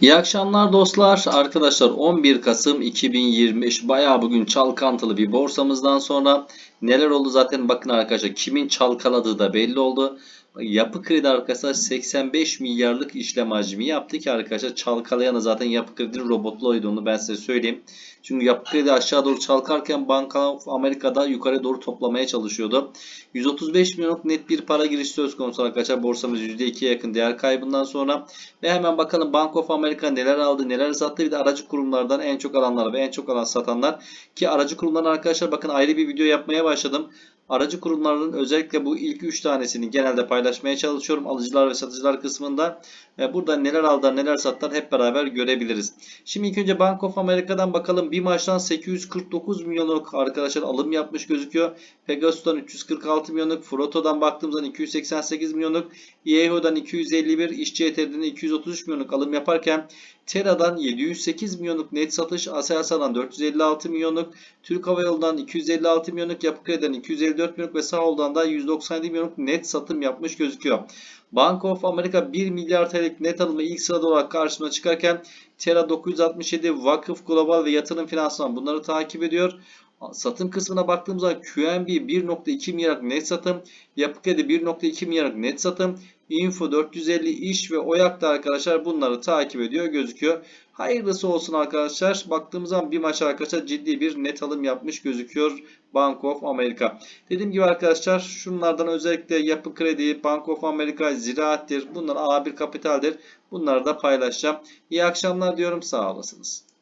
İyi akşamlar dostlar. Arkadaşlar 11 Kasım 2025 bayağı bugün çalkantılı bir borsamızdan sonra neler oldu zaten bakın arkadaşlar kimin çalkaladığı da belli oldu. Yapı kredi arkadaşlar 85 milyarlık işlem hacmi yaptı ki arkadaşlar çalkalayanı zaten yapı kredinin robotlu onu ben size söyleyeyim. Çünkü yapı kredi aşağı doğru çalkarken Banka of Amerika'da yukarı doğru toplamaya çalışıyordu. 135 milyonluk net bir para giriş söz konusu arkadaşlar borsamız %2'ye yakın değer kaybından sonra. Ve hemen bakalım Bank of America neler aldı neler sattı bir de aracı kurumlardan en çok alanlar ve en çok alan satanlar. Ki aracı kurumlardan arkadaşlar bakın ayrı bir video yapmaya başladım. Aracı kurumlarının özellikle bu ilk 3 tanesini genelde paylaşmaya çalışıyorum. Alıcılar ve satıcılar kısmında. Burada neler aldılar neler sattılar hep beraber görebiliriz. Şimdi ilk önce Bank of America'dan bakalım. Bir maçtan 849 milyonluk arkadaşlar alım yapmış gözüküyor. Pegasus'tan 346 milyonluk. Froto'dan baktığımızda 288 milyonluk. Yeho'dan 251. İşçi Ethereum'den 233 milyonluk alım yaparken Tera'dan 708 milyonluk net satış, Aselsan'dan 456 milyonluk, Türk Hava Yolu'ndan 256 milyonluk, Yapı Kredi'den 254 milyonluk ve Sağol'dan da 197 milyonluk net satım yapmış gözüküyor. Bank of America 1 milyar TL'lik net alımı ilk sırada olarak karşısına çıkarken Terra 967, Vakıf Global ve Yatırım Finansman bunları takip ediyor. Satım kısmına baktığımızda QNB 1.2 milyar net satım, Yapı Kredi 1.2 milyar net satım, Info 450 iş ve Oyak da arkadaşlar bunları takip ediyor gözüküyor. Hayırlısı olsun arkadaşlar. Baktığımız zaman bir maç arkadaşlar ciddi bir net alım yapmış gözüküyor Bank of America. Dediğim gibi arkadaşlar şunlardan özellikle Yapı Kredi, Bank of America, Ziraattir. Bunlar A1 Kapital'dir. Bunları da paylaşacağım. İyi akşamlar diyorum. Sağ olasınız.